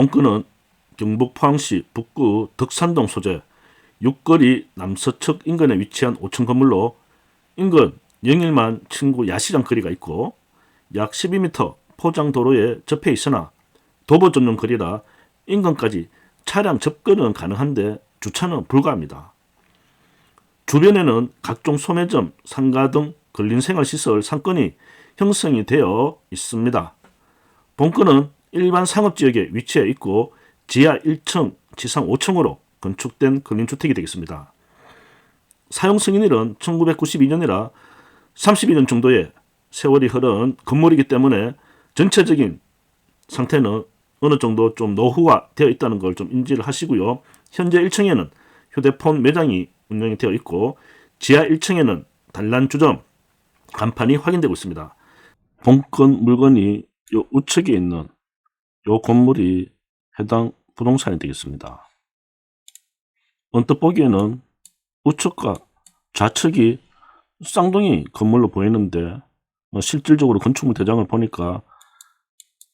본건은 경북 포항시 북구 덕산동 소재 육거리 남서측 인근에 위치한 5층 건물로 인근 영일만 친구 야시장 거리가 있고 약 12m 포장 도로에 접해 있으나 도보 전용 거리라 인근까지 차량 접근은 가능한데 주차는 불가합니다. 주변에는 각종 소매점, 상가 등 근린 생활시설 상권이 형성이 되어 있습니다. 본건은 일반 상업지역에 위치해 있고 지하 1층, 지상 5층으로 건축된 근린주택이 되겠습니다. 사용 승인일은 1992년이라 32년 정도의 세월이 흐른 건물이기 때문에 전체적인 상태는 어느 정도 좀 노후화 되어 있다는 걸 좀 인지를 하시고요. 현재 1층에는 휴대폰 매장이 운영이 되어 있고 지하 1층에는 단란 주점 간판이 확인되고 있습니다. 본건 물건이 요 우측에 있는 요 건물이 해당 부동산이 되겠습니다. 언뜻 보기에는 우측과 좌측이 쌍둥이 건물로 보이는데 어, 실질적으로 건축물 대장을 보니까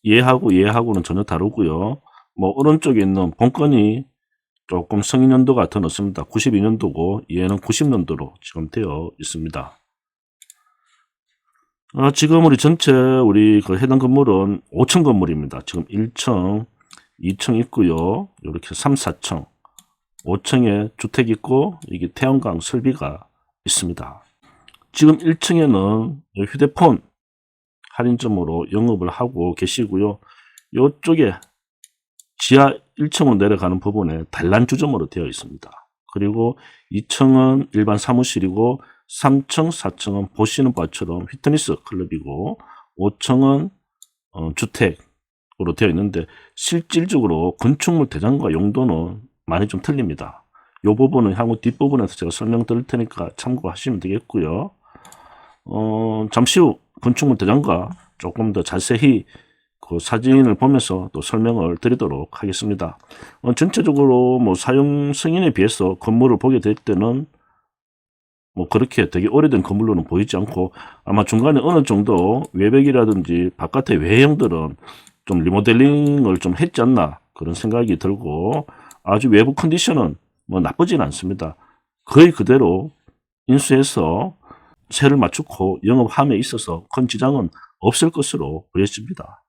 얘하고 얘하고는 전혀 다르고요. 뭐 오른쪽에 있는 본건이 조금 성인 연도가 더 늦습니다. 92년도고 얘는 90년도로 지금 되어 있습니다. 아, 지금 우리 전체 우리 그 해당 건물은 5층 건물입니다. 지금 1층, 2층 있고요. 이렇게 3, 4층, 5층에 주택 있고 이게 태양광 설비가 있습니다. 지금 1층에는 휴대폰 할인점으로 영업을 하고 계시고요. 이쪽에 지하 1층으로 내려가는 부분에 단란주점으로 되어 있습니다. 그리고 2층은 일반 사무실이고 3층, 4층은 보시는 바처럼 피트니스 클럽이고 5층은 어, 주택으로 되어 있는데 실질적으로 건축물 대장과 용도는 많이 좀 틀립니다. 이 부분은 향후 뒷부분에서 제가 설명드릴 테니까 참고하시면 되겠고요. 어, 잠시 후 건축물 대장과 조금 더 자세히 그 사진을 보면서 또 설명을 드리도록 하겠습니다. 어, 전체적으로 뭐 사용 승인에 비해서 건물을 보게 될 때는 뭐 그렇게 되게 오래된 건물로는 보이지 않고 아마 중간에 어느 정도 외벽이라든지 바깥의 외형들은 좀 리모델링을 좀 했지 않나 그런 생각이 들고 아주 외부 컨디션은 뭐 나쁘진 않습니다. 거의 그대로 인수해서 세를 맞추고 영업함에 있어서 큰 지장은 없을 것으로 보여집니다.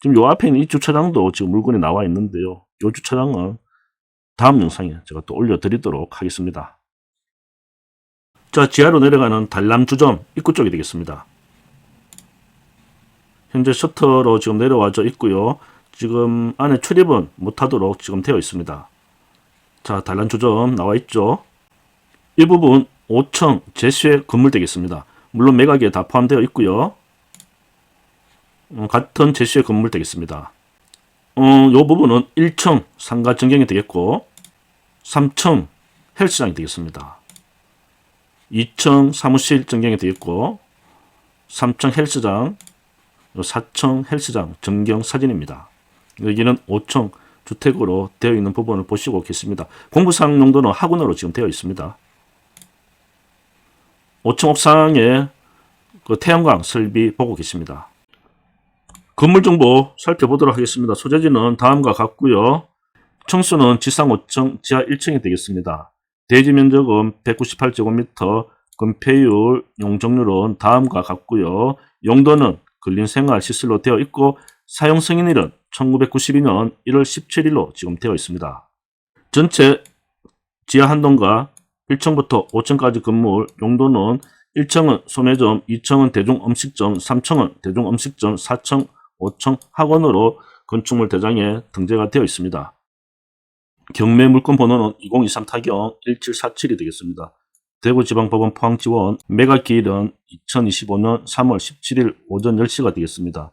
지금 요 앞에 있는 이 주차장도 지금 물건이 나와 있는데요. 이 주차장은 다음 영상에 제가 또 올려드리도록 하겠습니다. 자, 지하로 내려가는 단람주점 입구 쪽이 되겠습니다. 현재 셔터로 지금 내려와져 있고요. 지금 안에 출입은 못하도록 지금 되어 있습니다. 자, 단란주점 나와 있죠. 이 부분 5층 제시의 건물 되겠습니다. 물론 매각에 다 포함되어 있고요. 어, 같은 제시의 건물 되겠습니다. 어, 요 부분은 1층 상가 전경이 되겠고 3층 헬스장이 되겠습니다. 2층 사무실 전경이 되겠고 3층 헬스장 4층 헬스장 전경 사진입니다. 여기는 5층 주택으로 되어 있는 부분을 보시고 계십니다. 공부상 용도는 학원으로 지금 되어 있습니다. 5층 옥상에 그 태양광 설비 보고 계십니다. 건물 정보 살펴보도록 하겠습니다. 소재지는 다음과 같고요. 청수는 지상 5층, 지하 1층이 되겠습니다. 대지 면적은 198제곱미터, 건폐율, 용적률은 다음과 같고요. 용도는 근린생활 시설로 되어 있고 사용 승인일은 1992년 1월 17일로 지금 되어 있습니다. 전체 지하 한 동과 1층부터 5층까지 건물 용도는 1층은 소매점, 2층은 대중음식점, 3층은 대중음식점, 4층, 5층 학원으로 건축물 대장에 등재가 되어 있습니다. 경매 물건 번호는 2023 타경 1747이 되겠습니다. 대구지방법원 포항지원 매각 기일은 2025년 3월 17일 오전 10시가 되겠습니다.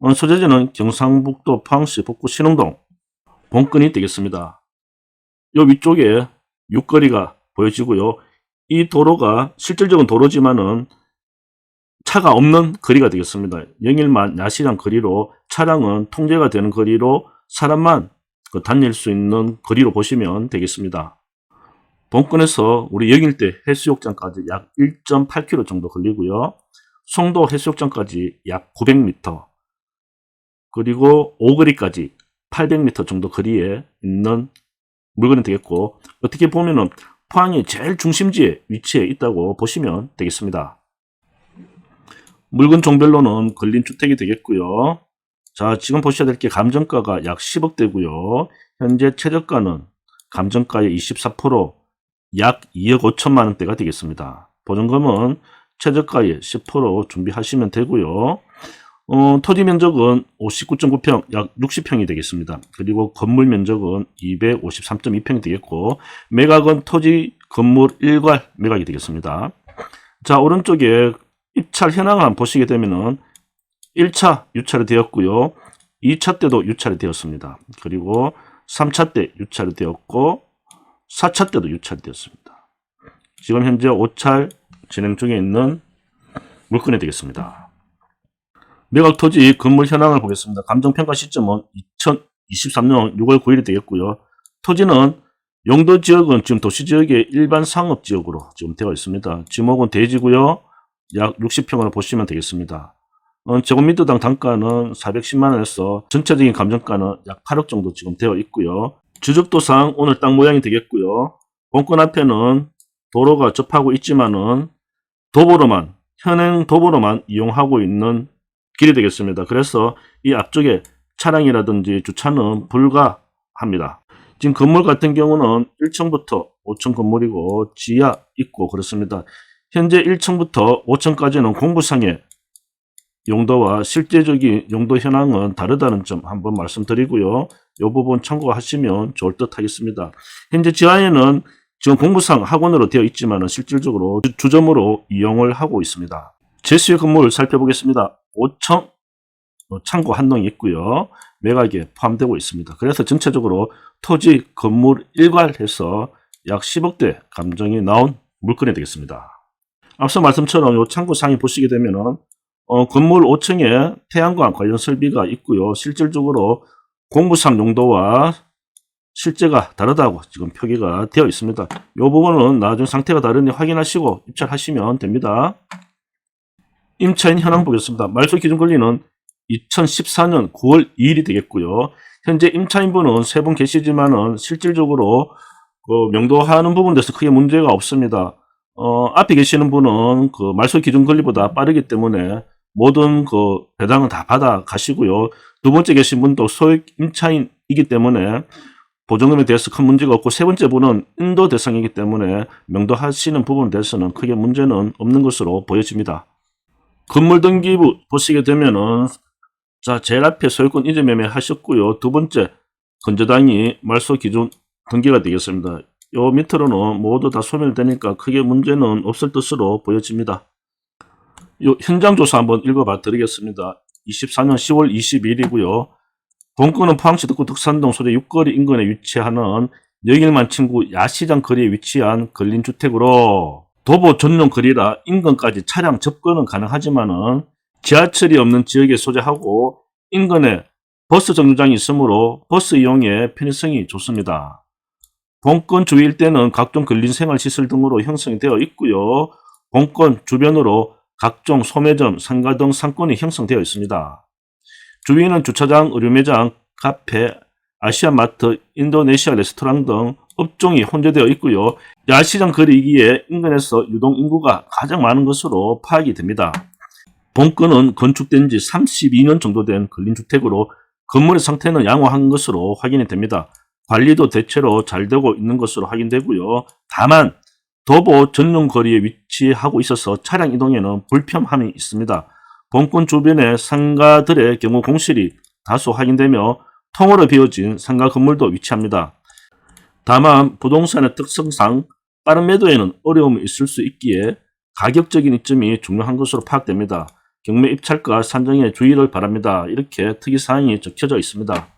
어, 소재지는 경상북도 포항시 북구 신흥동 본건이 되겠습니다. 요 위쪽에 육거리가 보여지고요. 이 도로가 실질적인 도로지만은 차가 없는 거리가 되겠습니다. 영일만 야시장 거리로 차량은 통제가 되는 거리로 사람만 그 다닐 수 있는 거리로 보시면 되겠습니다. 본건에서 우리 영일대 해수욕장까지 약 1.8km 정도 걸리고요. 송도 해수욕장까지 약 900m 그리고 오거리까지 800m 정도 거리에 있는 물건이 되겠고 어떻게 보면은 포항이 제일 중심지에 위치해 있다고 보시면 되겠습니다. 물건 종별로는 걸린 주택이 되겠고요. 자, 지금 보셔야 될 게 감정가가 약 10억 대고요. 현재 최저가는 감정가의 24%약 2억 5천만 원대가 되겠습니다. 보증금은 최저가의 10% 준비하시면 되고요. 어, 토지 면적은 59.9평, 약 60평이 되겠습니다. 그리고 건물 면적은 253.2평이 되겠고, 매각은 토지 건물 일괄 매각이 되겠습니다. 자, 오른쪽에 입찰 현황을 보시게 되면은 1차 유찰이 되었고요. 2차 때도 유찰이 되었습니다. 그리고 3차 때 유찰이 되었고, 4차 때도 유찰이 되었습니다. 지금 현재 5찰 진행 중에 있는 물건이 되겠습니다. 매각 토지 건물 현황을 보겠습니다. 감정평가 시점은 2023년 6월 9일이 되겠고요. 토지는 용도 지역은 지금 도시 지역의 일반 상업 지역으로 지금 되어 있습니다. 지목은 대지고요. 약 60평으로 보시면 되겠습니다. 어, 제곱미터당 단가는 410만 원에서 전체적인 감정가는 약 8억 정도 지금 되어 있고요. 주적도상 오늘 땅 모양이 되겠고요. 본권 앞에는 도로가 접하고 있지만은 도보로만 현행 도보로만 이용하고 있는 길이 되겠습니다. 그래서 이 앞쪽에 차량이라든지 주차는 불가합니다. 지금 건물 같은 경우는 1층부터 5층 건물이고 지하 있고 그렇습니다. 현재 1층부터 5층까지는 공부상의 용도와 실제적인 용도 현황은 다르다는 점 한번 말씀드리고요. 이 부분 참고하시면 좋을 듯 하겠습니다. 현재 지하에는 지금 공부상 학원으로 되어 있지만 실질적으로 주점으로 이용을 하고 있습니다. 제수의 건물 살펴보겠습니다. 5천 창고 한 동이 있고요. 매각에 포함되고 있습니다. 그래서 전체적으로 토지 건물 일괄해서 약 10억대 감정이 나온 물건이 되겠습니다. 앞서 말씀처럼 이 창고 상에 보시게 되면은 어, 건물 5층에 태양광 관련 설비가 있고요. 실질적으로 공부상 용도와 실제가 다르다고 지금 표기가 되어 있습니다. 이 부분은 나중에 상태가 다르니 확인하시고 입찰하시면 됩니다. 임차인 현황 보겠습니다. 말소 기준 권리는 2014년 9월 2일이 되겠고요. 현재 임차인분은 세 분 계시지만은 실질적으로 그 명도하는 부분에 대해서 크게 문제가 없습니다. 어, 앞에 계시는 분은 그 말소 기준 권리보다 빠르기 때문에 모든 그 배당은 다 받아 가시고요. 두 번째 계신 분도 소액 임차인이기 때문에 보증금에 대해서 큰 문제가 없고 세 번째 분은 인도 대상이기 때문에 명도하시는 부분에 대해서는 크게 문제는 없는 것으로 보여집니다. 건물 등기부 보시게 되면은 자 제일 앞에 소유권 이전 매매 하셨고요. 두 번째 건조당이 말소 기준 등기가 되겠습니다. 요 밑으로는 모두 다 소멸되니까 크게 문제는 없을 것으로 보여집니다. 요 현장 조사 한번 읽어봐 드리겠습니다. 24년 10월 22일이고요. 본건은 포항시 덕구 덕산동 소재 6거리 인근에 위치하는 여길만 친구 야시장 거리에 위치한 근린 주택으로 도보 전용 거리라 인근까지 차량 접근은 가능하지만은 지하철이 없는 지역에 소재하고 인근에 버스 정류장이 있으므로 버스 이용에 편의성이 좋습니다. 본권 주위 일대는 각종 근린생활시설 등으로 형성이 되어 있고요. 본권 주변으로 각종 소매점, 상가 등 상권이 형성되어 있습니다. 주위에는 주차장, 의료매장, 카페, 아시아마트, 인도네시아 레스토랑 등 업종이 혼재되어 있고요. 야시장 거리기에 인근에서 유동 인구가 가장 많은 것으로 파악이 됩니다. 본건은 건축된 지 32년 정도 된 근린주택으로 건물의 상태는 양호한 것으로 확인이 됩니다. 관리도 대체로 잘 되고 있는 것으로 확인되고요. 다만 도보 전용 거리에 위치하고 있어서 차량 이동에는 불편함이 있습니다. 본권 주변의 상가들의 경우 공실이 다소 확인되며 통으로 비어진 상가 건물도 위치합니다. 다만 부동산의 특성상 빠른 매도에는 어려움이 있을 수 있기에 가격적인 이점이 중요한 것으로 파악됩니다. 경매 입찰가 산정에 주의를 바랍니다. 이렇게 특이사항이 적혀져 있습니다.